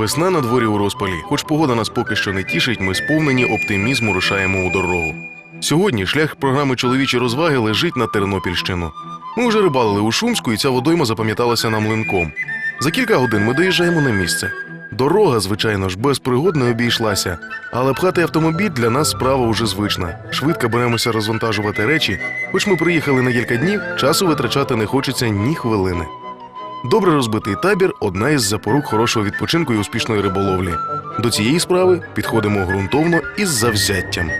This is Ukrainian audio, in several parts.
Весна на дворі у розпалі. Хоч погода нас поки що не тішить, ми сповнені оптимізму рушаємо у дорогу. Сьогодні шлях програми Чоловічі розваги лежить на Тернопільщину. Ми вже рибалили у Шумську, і ця водойма запам'яталася нам линком. За кілька годин ми доїжджаємо на місце. Дорога, звичайно ж, без пригод не обійшлася, але пхати автомобіль для нас справа уже звична. Швидко беремося розвантажувати речі, хоч ми приїхали на кілька днів, часу витрачати не хочеться ні хвилини. Добре розбитий табір одна із запорук хорошого відпочинку і успішної риболовлі. До цієї справи підходимо ґрунтовно і з завзяттям.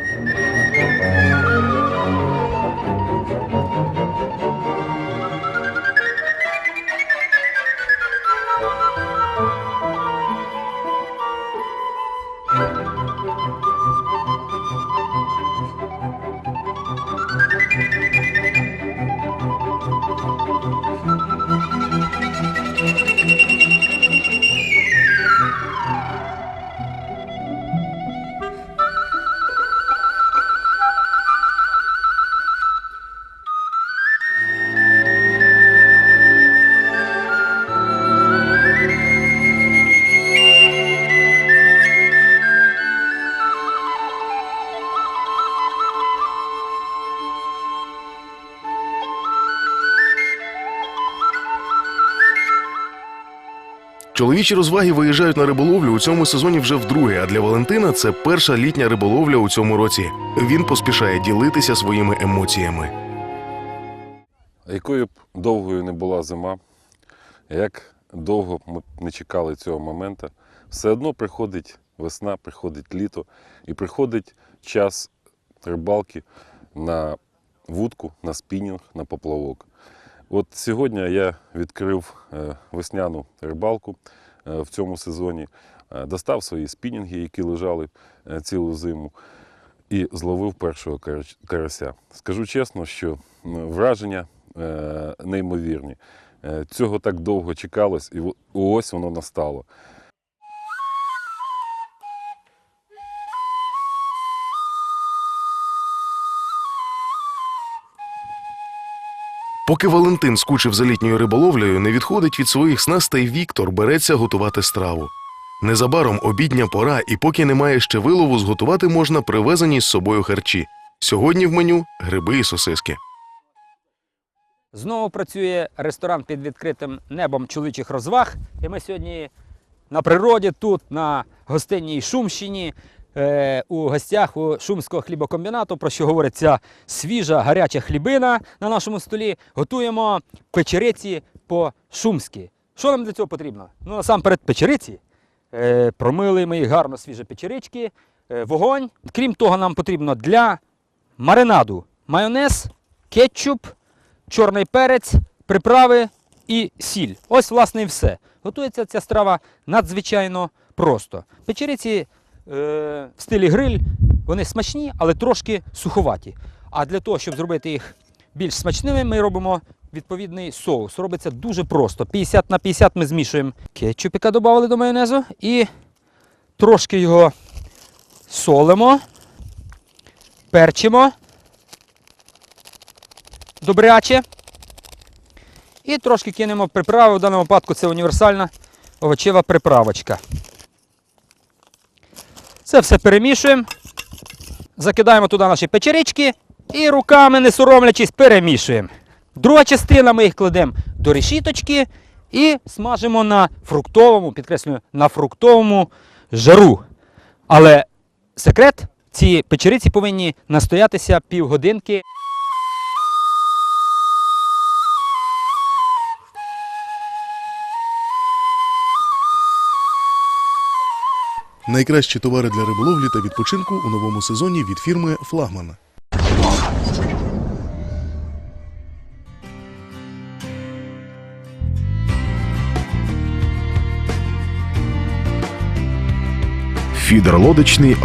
Чоловічі розваги виїжджають на риболовлю у цьому сезоні вже вдруге, а для Валентина це перша літня риболовля у цьому році. Він поспішає ділитися своїми емоціями. Якою б довгою не була зима, як довго ми не чекали цього моменту, все одно приходить весна, приходить літо і приходить час рибалки на вудку, на спінінг, на поплавок. От сьогодні я відкрив е, весняну рибалку в цьому сезоні, е, достав свої спінінги, які лежали е, цілу зиму, і зловив першого карася. Скажу чесно, що враження е, неймовірні. Е, Цього так довго чекалось, і ось воно настало. Поки Валентин скучив за літньою риболовлею, не відходить від своїх снастей Віктор береться готувати страву. Незабаром обідня пора, і поки немає ще вилову, зготувати можна привезені з собою харчі. Сьогодні в меню гриби і сосиски. Знову працює ресторан під відкритим небом чоловічих розваг. І ми сьогодні на природі, тут, на гостинній Шумщині, у гостях у Шумського хлібокомбінату, про що говорить ця свіжа гаряча хлібина на нашому столі. Готуємо печериці по-шумськи. Що нам для цього потрібно? Ну, насамперед, печериці. Е, промили ми їх гарно свіжі печерички, е, вогонь. Крім того, нам потрібно для маринаду майонез, кетчуп, чорний перець, приправи і сіль. Ось, власне, і все. Готується ця страва надзвичайно просто. Печериці е, в стилі гриль, вони смачні, але трошки суховаті. А для того, щоб зробити їх більш смачними, ми робимо відповідний соус. Робиться дуже просто. 50 на 50 ми змішуємо кетчупіка, додали до майонезу і трошки його солимо, перчимо добряче. І трошки кинемо приправи. В даному випадку це універсальна овочева приправочка. Це все перемішуємо. Закидаємо туди наші печерички і руками, не соромлячись, перемішуємо. Друга частина ми їх кладемо до решіточки і смажимо на фруктовому, підкреслюю, на фруктовому жару. Але секрет, ці печериці повинні настоятися півгодинки. Найкращі товари для риболовлі та відпочинку у новому сезоні від фірми Флагман. Фідер лодочний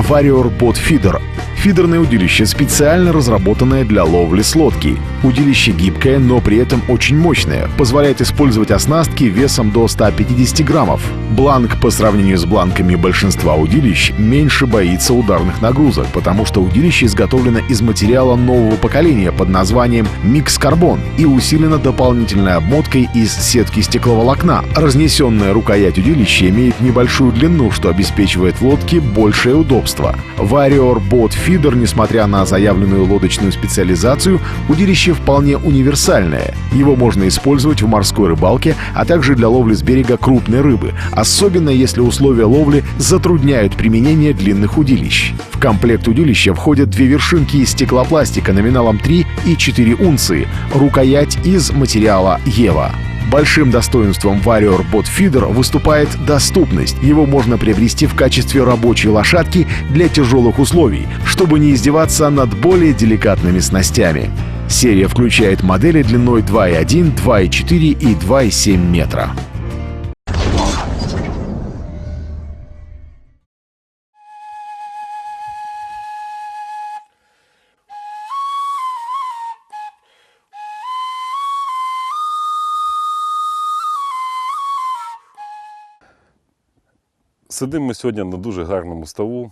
Pod Feeder. Фидерное удилище специально разработанное для ловли с лодки. Удилище гибкое, но при этом очень мощное, позволяет использовать оснастки весом до 150 граммов. Бланк по сравнению с бланками большинства удилищ меньше боится ударных нагрузок, потому что удилище изготовлено из материала нового поколения под названием микс-карбон и усилено дополнительной обмоткой из сетки стекловолокна. Разнесенная рукоять удилища имеет небольшую длину, что обеспечивает лодке большее удобство. Warrior Boat Feeder, несмотря на заявленную лодочную специализацию, удилище вполне универсальное. Его можно использовать в морской рыбалке, а также для ловли с берега крупной рыбы, особенно если условия ловли затрудняют применение длинных удилищ. В комплект удилища входят две вершинки из стеклопластика номиналом 3 и 4 унции, рукоять из материала Ева. Большим достоинством Warrior Bot Feeder выступает доступность. Его можно приобрести в качестве рабочей лошадки для тяжелых условий, чтобы не издеваться над более деликатными снастями. Серия включает модели длиной 2,1, 2,4 и 2,7 метра. Сидимо ми сьогодні на дуже гарному ставу.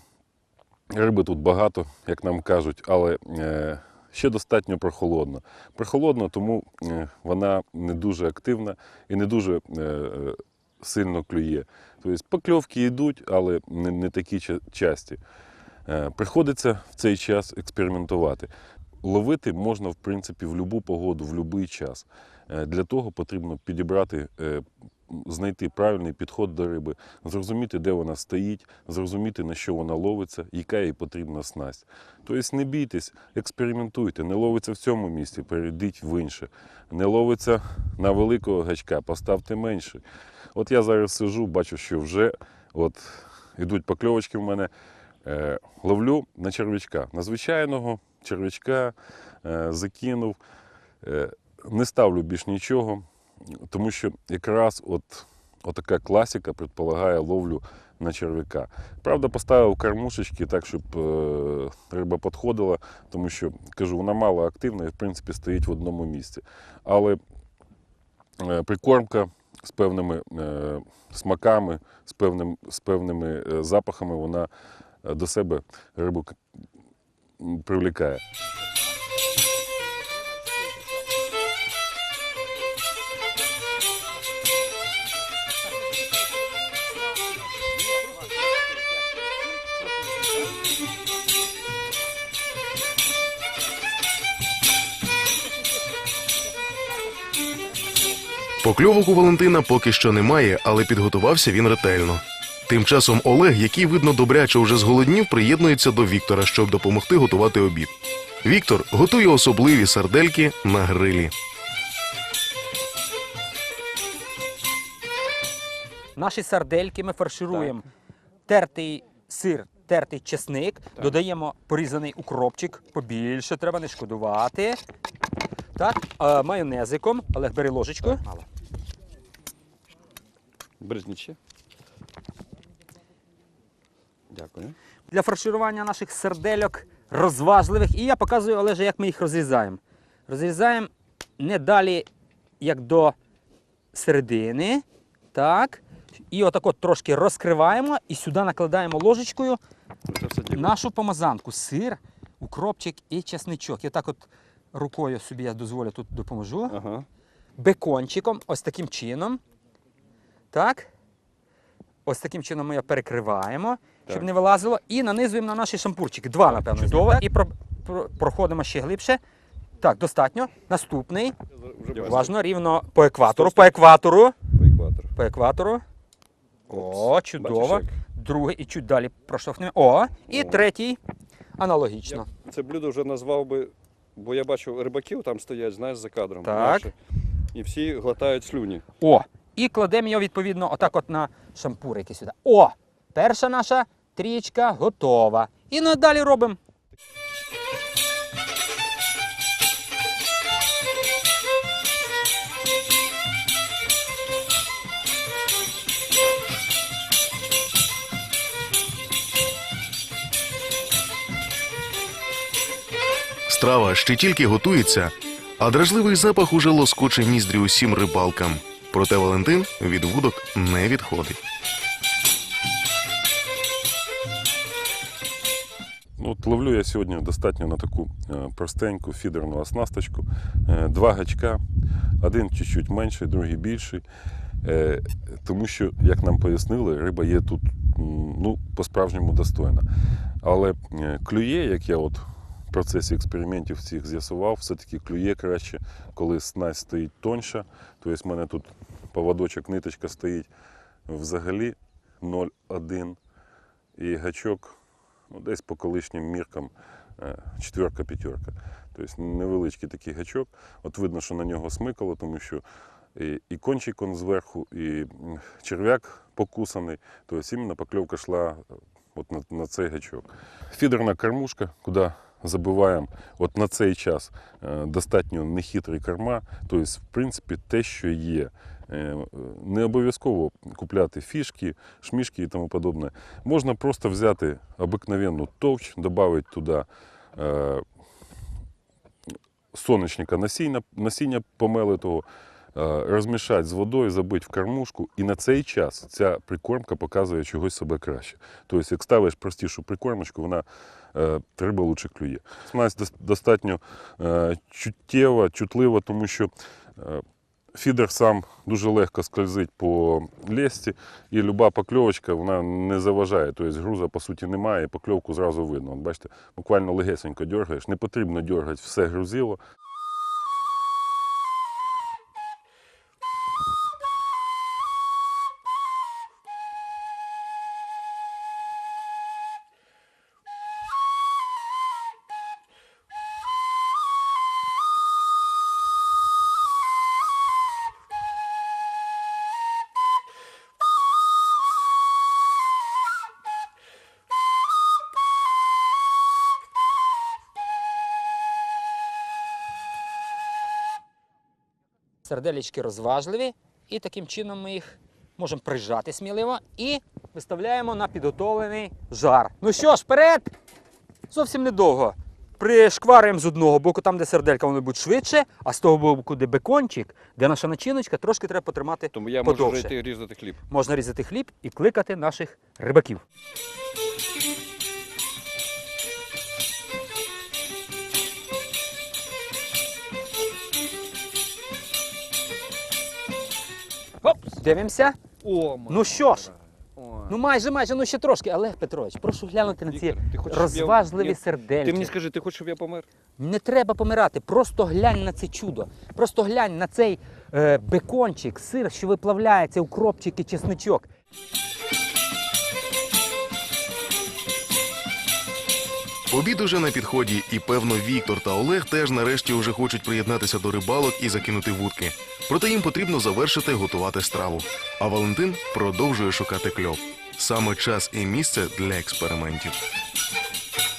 Риби тут багато, як нам кажуть, але е, ще достатньо прохолодно. Прохолодно, тому е, вона не дуже активна і не дуже е, сильно клює. Тобто покльовки йдуть, але не, такі часті. Приходиться в цей час експериментувати. Ловити можна, в принципі, в будь-яку погоду, в будь-який час. Для того потрібно підібрати, знайти правильний підход до риби, зрозуміти, де вона стоїть, зрозуміти, на що вона ловиться, яка їй потрібна снасть. Тобто не бійтесь, експериментуйте, не ловиться в цьому місці, перейдіть в інше. Не ловиться на великого гачка, поставте менше. От я зараз сижу, бачу, що вже от ідуть покльовочки в мене. Е, ловлю на черв'ячка. На звичайного черв'ячка е, закинув. Е, не ставлю більш нічого, тому що якраз от, отака класика предполагає ловлю на черв'яка. Правда, поставив кормушечки так, щоб е, риба підходила, тому що кажу, вона мало активна і в принципі стоїть в одному місці. Але е, прикормка з певними е, смаками, з, певним, з певними е, запахами, вона е, до себе рибу привлікає. Покльовок у Валентина поки що немає, але підготувався він ретельно. Тим часом Олег, який видно добряче уже зголоднів, приєднується до Віктора, щоб допомогти готувати обід. Віктор готує особливі сардельки на грилі. Наші сардельки ми фаршируємо тертий сир, тертий чесник, додаємо порізаний укропчик, побільше, треба не шкодувати. Так, е, майонезиком. Олег, бери ложечку. Мало. Бризничі. Дякую. Для фарширування наших сардельок розважливих. І я показую Олеже, як ми їх розрізаємо. Розрізаємо не далі, як до середини. Так. І отак от трошки розкриваємо і сюди накладаємо ложечкою нашу помазанку. Сир, укропчик і чесничок. І так от рукою собі я дозволю тут допоможу. Ага. Бекончиком, ось таким чином. Так. Ось таким чином ми його перекриваємо, щоб не вилазило. І нанизуємо на наші шампурчики. Два, напевно. Чудово. І про, про- проходимо ще глибше. Так, достатньо. Наступний. Уважно, рівно по екватору. По екватору. По екватору. По екватору. О, чудово. Бачиш, Другий і чуть далі проштовхнемо. О, і О. третій. Аналогічно. Я це блюдо вже назвав би, бо я бачу рибаків там стоять, знаєш, за кадром. Так. наші, І всі глотають слюні. О, і кладемо його відповідно отак от на шампурики сюди. О! Перша наша трічка готова. І надалі робимо. Страва ще тільки готується, а дражливий запах уже лоскоче ніздрі усім рибалкам. Проте Валентин від вудок не відходить. От ловлю я сьогодні достатньо на таку е, простеньку фідерну оснасточку. Е, Два гачка, один чуть-чуть менший, другий більший. Е, Тому що, як нам пояснили, риба є тут ну, по-справжньому достойна. Але клює, як я от процесі експериментів цих з'ясував, все-таки клює краще, коли снасть стоїть тоньша. Тобто в мене тут поводочок, ниточка стоїть взагалі 0,1 і гачок ну, десь по колишнім міркам е, четверка-п'ятерка. Тобто невеличкий такий гачок. От видно, що на нього смикало, тому що і, і кончик он зверху, і черв'як покусаний. Тобто іменно покльовка йшла е, от на, на цей гачок. Фідерна кормушка, куди забиваємо от на цей час е, достатньо нехитрий корма. Тобто, в принципі, те, що є. Е, Не обов'язково купляти фішки, шмішки і тому подобне. Можна просто взяти обикновенну товч, додати туди е, сонячника насіння, насіння помелитого, розмішати з водою, забити в кормушку, і на цей час ця прикормка показує чогось себе краще. Тобто, як ставиш простішу прикормочку, вона е, риба лучше клює. Снасть дос- достатньо е, чуттєва, чутлива, тому що е, Фідер сам дуже легко скользить по лесті, і люба покльовочка вона не заважає. Тобто груза по суті немає, і покльовку зразу видно. От бачите, буквально легесенько дергаєш. Не потрібно дергати все грузило. Серделічки розважливі, і таким чином ми їх можемо прижати сміливо і виставляємо на підготовлений жар. Ну що ж, вперед! Зовсім недовго. Пришкварюємо з одного боку, там, де серделька, воно буде швидше, а з того боку, де бекончик, де наша начиночка, трошки треба потримати. Тому я можу Подовше. вже йти різати хліб. Можна різати хліб і кликати наших рибаків. Оп, дивимося. О, Ну що ж, ну майже, майже, ну ще трошки. Олег Петрович, прошу глянути на ці Віктор, ти хочеш, щоб я- розважливі Ні, сердельки. Ти мені скажи, ти хочеш, щоб я помер? Не треба помирати, просто глянь на це чудо. Просто глянь на цей е, бекончик, сир, що виплавляється, укропчик і чесничок. Обід уже на підході, і певно Віктор та Олег теж нарешті уже хочуть приєднатися до рибалок і закинути вудки. Проте їм потрібно завершити готувати страву. А Валентин продовжує шукати кльов. Саме час і місце для експериментів.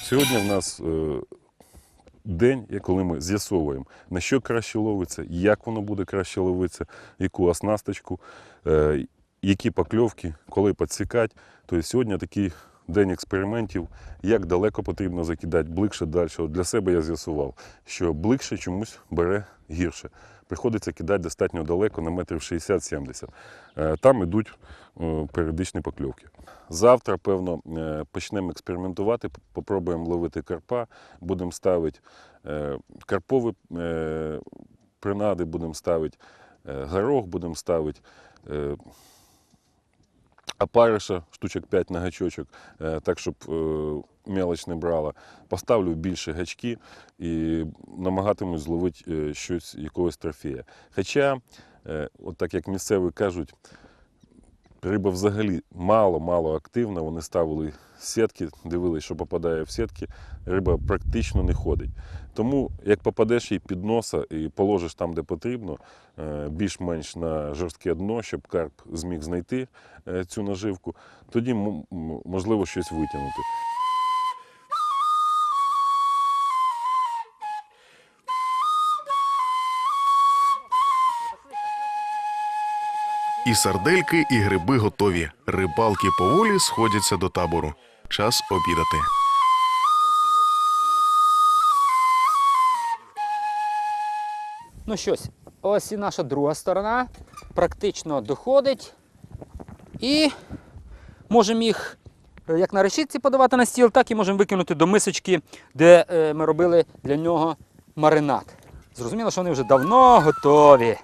Сьогодні в нас е, день, коли ми з'ясовуємо, на що краще ловиться, як воно буде краще ловитися, яку оснасточку, е, які покльовки, коли підсікати. Тобто сьогодні такий день експериментів, як далеко потрібно закидати, ближче далі. Для себе я з'ясував, що ближче чомусь бере гірше. Приходиться кидати достатньо далеко, на метрів 60-70. Е, Там ідуть е, періодичні покльовки. Завтра, певно, е, почнемо експериментувати, попробуємо ловити карпа, будемо ставити карпові принади, будемо ставити горох, будемо ставити опариша, штучок 5 на гачочок, е, так, щоб е, мелоч не брала. Поставлю більше гачки і намагатимусь зловити е, щось, якогось трофея. Хоча, е, от так як місцеві кажуть, Риба взагалі мало-мало активна. Вони ставили сітки, дивилися, що попадає в сітки. Риба практично не ходить. Тому як попадеш їй під носа і положиш там, де потрібно, е, більш-менш на жорстке дно, щоб карп зміг знайти е, цю наживку, тоді можливо щось витягнути. І сардельки, і гриби готові. Рибалки поволі сходяться до табору. Час обідати. Ну щось, ось і наша друга сторона практично доходить. І можемо їх е, як на решітці подавати на стіл, так і можемо викинути до мисочки, де е, ми робили для нього маринад. Зрозуміло, що вони вже давно готові.